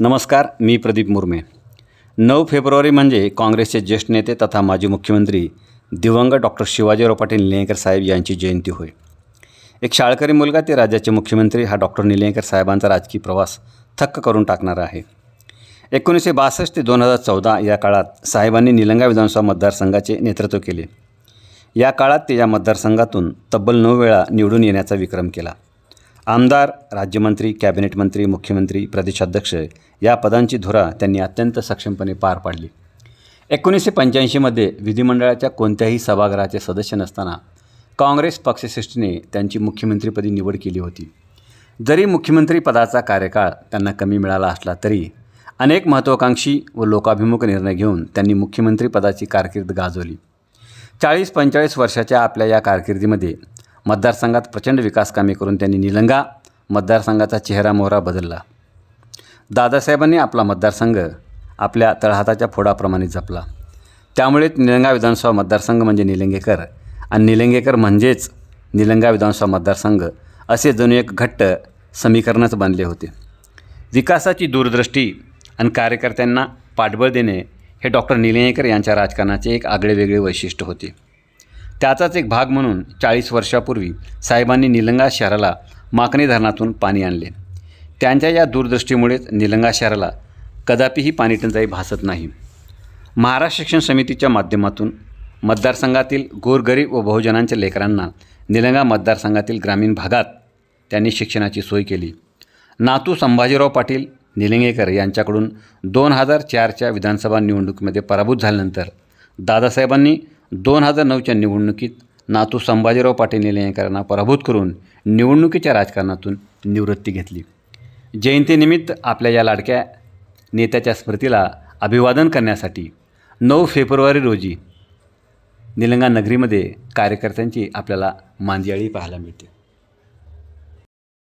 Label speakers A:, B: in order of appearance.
A: नमस्कार मी प्रदीप मुर्मे. नऊ फेब्रुवारी म्हणजे काँग्रेसचे ज्येष्ठ नेते तथा माजी मुख्यमंत्री दिवंगत डॉक्टर शिवाजीराव पाटील निलंगेकर साहेब यांची जयंती होय. एक शाळकरी मुलगा ते राज्याचे मुख्यमंत्री हा डॉक्टर निलंगेकर साहेबांचा राजकीय प्रवास थक्क करून टाकणारा आहे. एकोणीसशे बासष्ट ते दोन हजार चौदा या काळात साहेबांनी निलंगा विधानसभा मतदारसंघाचे नेतृत्व केले. या काळात ते या मतदारसंघातून तब्बल नऊ वेळा निवडून येण्याचा विक्रम केला. आमदार राज्यमंत्री कॅबिनेट मंत्री मुख्यमंत्री प्रदेशाध्यक्ष या पदांची धुरा त्यांनी अत्यंत सक्षमपणे पार पाडली. एकोणीसशे पंच्याऐंशीमध्ये विधिमंडळाच्या कोणत्याही सभागृहाचे सदस्य नसताना काँग्रेस पक्षश्रेष्ठीने त्यांची मुख्यमंत्रीपदी निवड केली होती. जरी मुख्यमंत्री पदाचा कार्यकाळ त्यांना कमी मिळाला असला तरी अनेक महत्त्वाकांक्षी व लोकाभिमुख निर्णय घेऊन त्यांनी मुख्यमंत्रीपदाची कारकीर्द गाजवली. चाळीस पंचेचाळीस वर्षाच्या आपल्या या कारकिर्दीमध्ये मतदारसंघात प्रचंड विकासकामे करून त्यांनी निलंगा मतदारसंघाचा चेहरा मोहरा बदलला. दादासाहेबांनी आपला मतदारसंघ आपल्या तळहाताच्या फोडाप्रमाणे जपला. त्यामुळे निलंगा विधानसभा मतदारसंघ म्हणजे निलंगेकर आणि निलंगेकर म्हणजेच निलंगा विधानसभा मतदारसंघ असे जणू एक घट्ट समीकरणच बनले होते. विकासाची दूरदृष्टी आणि कार्यकर्त्यांना पाठबळ देणे हे डॉक्टर निलंगेकर यांच्या राजकारणाचे एक आगळेवेगळे वैशिष्ट्य होते. त्याचाच एक भाग म्हणून चाळीस वर्षापूर्वी साहेबांनी निलंगा शहराला माकणी धरणातून पाणी आणले. त्यांच्या या दूरदृष्टीमुळेच निलंगा शहराला कदापिही पाणी टंचाई भासत नाही. महाराष्ट्र शिक्षण समितीच्या माध्यमातून मतदारसंघातील गोरगरीब व बहुजनांच्या लेकरांना निलंगा मतदारसंघातील ग्रामीण भागात त्यांनी शिक्षणाची सोय केली. नातू संभाजीराव पाटील निलंगेकर यांच्याकडून दोन हजार चारच्या विधानसभा निवडणुकीमध्ये पराभूत झाल्यानंतर दादासाहेबांनी दोन हजार नऊच्या निवडणुकीत नातू संभाजीराव पाटील निलंगेकरांना पराभूत करून निवडणुकीच्या राजकारणातून निवृत्ती घेतली. जयंतीनिमित्त आपल्या या लाडक्या नेत्याच्या स्मृतीला अभिवादन करण्यासाठी नऊ फेब्रुवारी रोजी निलंगा नगरीमध्ये कार्यकर्त्यांची आपल्याला मांदियाळी पाहायला मिळते.